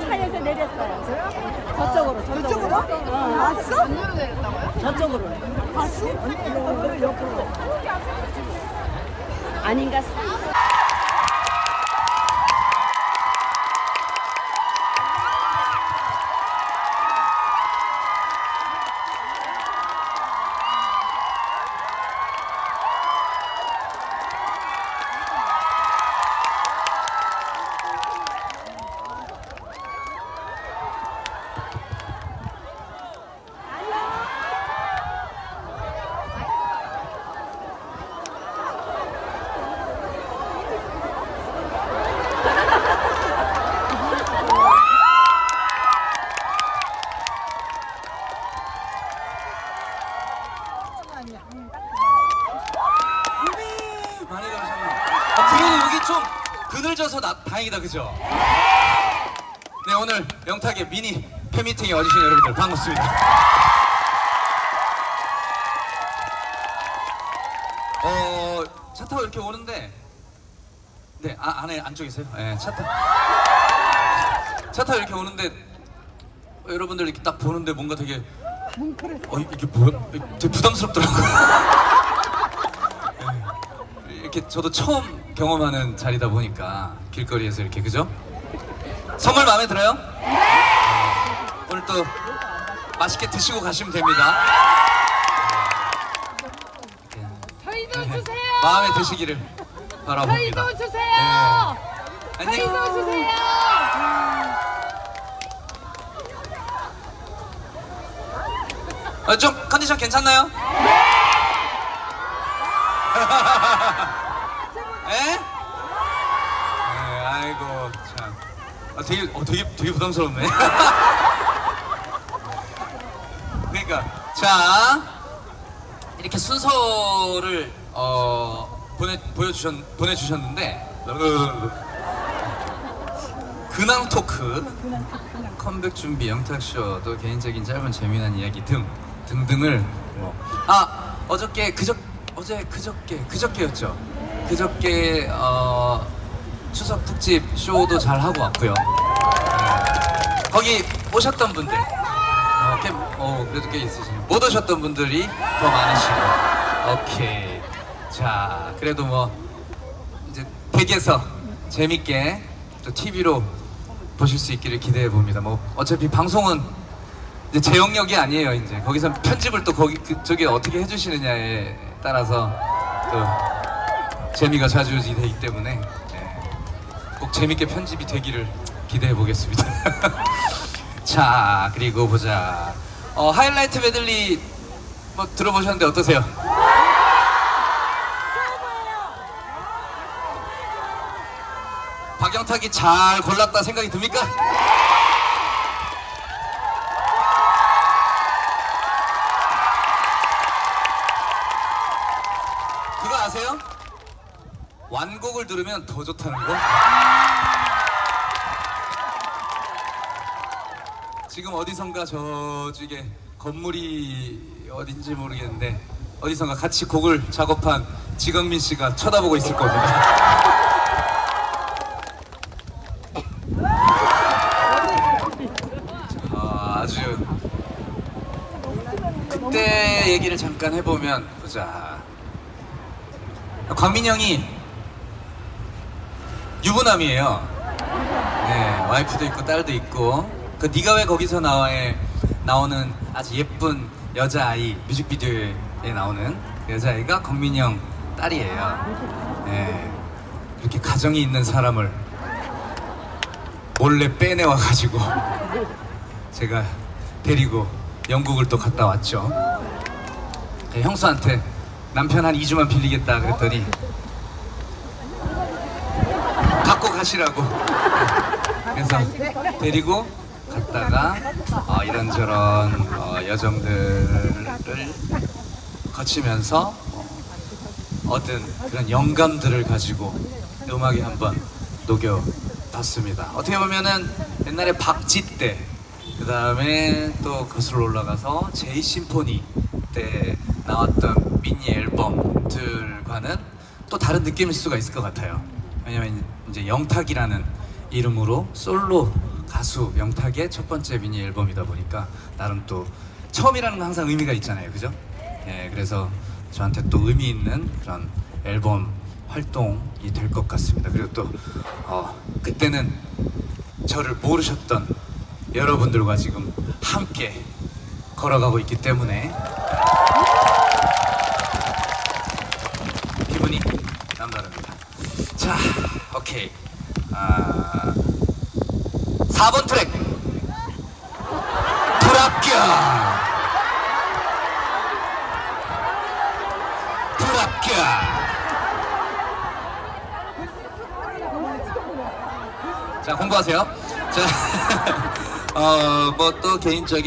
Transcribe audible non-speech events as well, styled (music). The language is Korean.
차에서 내렸어요. 저쪽으로, 저쪽으로. 봤어? 안으로 내렸다고요? 저쪽으로. 봤어? 옆으로, 옆으로. 아닌가? 많이 가셨네요. 아, 그래도 여기 좀 그늘져서 나, 다행이다, 그죠? 네, 오늘 영탁의 미니 팬미팅에 와주신 여러분들 반갑습니다. 어, 차 타고 이렇게 오는데, 네, 아, 안에 안쪽이세요? 네, 차 타고. 차 타고 이렇게 오는데, 어, 여러분들 이렇게 딱 보는데 뭔가 되게, 어, 이게 뭐야? 되게 부담스럽더라고요. (laughs) 이렇게 저도 처음 경험하는 자리다 보니까 길거리에서 이렇게 그죠? 선물 마음에 들어요? 네. 오늘 또 맛있게 드시고 가시면 됩니다. 저희도 네. 주세요. 마음에 드시기를 바라봅니다. 저희도 주세요. 네. 안녕. 저희도 주세요. 어, 좀 컨디션 괜찮나요? 에? (laughs) 네, 아이고 참. 아, 되게 어, 되게 되게 부담스럽네. (laughs) 그러니까 자 이렇게 순서를 어 보내 보여주셨 보내주셨는데 근황 토크 컴백 준비 영탁쇼 또 개인적인 짧은 재미난 이야기 등 등등을 뭐. 아 어저께 그저 어제 그저께 그저께였죠 그저께 어 추석 특집 쇼도 잘 하고 왔고요 네. 거기 오셨던 분들 어, 꽤, 어 그래도 꽤 있으시네 못 오셨던 분들이 더 많으시고 오케이 자 그래도 뭐 이제 댁에서 재밌게 또 TV로 보실 수 있기를 기대해 봅니다. 뭐 어차피 방송은 이제 제 영역이 아니에요. 이제 거기서 편집을 또 거기 그쪽에 어떻게 해주시느냐에 따라서 또 재미가 좌지우지 되기 때문에 네, 꼭 재밌게 편집이 되기를 기대해 보겠습니다. (laughs) 자 그리고 보자. 어, 하이라이트 메들리 뭐 들어보셨는데 어떠세요? 박영탁이 잘 골랐다 생각이 듭니까? 완곡을 들으면 더 좋다는 거? 지금 어디선가 저쪽에 건물이 어딘지 모르겠는데 어디선가 같이 곡을 작업한 지건민 씨가 쳐다보고 있을 겁니다. 아, 아주 그때 얘기를 잠깐 해보면 보자. 광민 형이 유부남이에요. 네, 와이프도 있고 딸도 있고. 그 네가 왜 거기서 나와에 나오는 아주 예쁜 여자 아이 뮤직비디오에 나오는 여자 아이가 광민형 딸이에요. 네, 그렇게 가정이 있는 사람을 몰래 빼내와 가지고 (laughs) 제가 데리고 영국을 또 갔다 왔죠. 네, 형수한테 남편 한 2주만 빌리겠다 그랬더니 갖고 가시라고. 그래서 데리고 갔다가 어, 이런저런 어, 여정들을 거치면서 어, 얻은 그런 영감들을 가지고 음악에 한번 녹여봤습니다. 어떻게 보면은 옛날에 박쥐 때, 그 다음에 또 거슬러 올라가서 제이 심포니 때 나왔던 미니 앨범들과는 또 다른 느낌일 수가 있을 것 같아요. 왜냐면 이제 영탁이라는 이름으로 솔로 가수 영탁의 첫 번째 미니 앨범이다 보니까 나름 또 처음이라는 건 항상 의미가 있잖아요, 그죠? 예, 그래서 저한테 또 의미 있는 그런 앨범 활동이 될 것 같습니다. 그리고 또 어, 그때는 저를 모르셨던 여러분들과 지금 함께 걸어가고 있기 때문에 기분이 남다릅니다. 자, 오케이. 아, 4번 트랙. 불합격. 자, 공부하세요. 자, (laughs) 어, 뭐 또 개인적인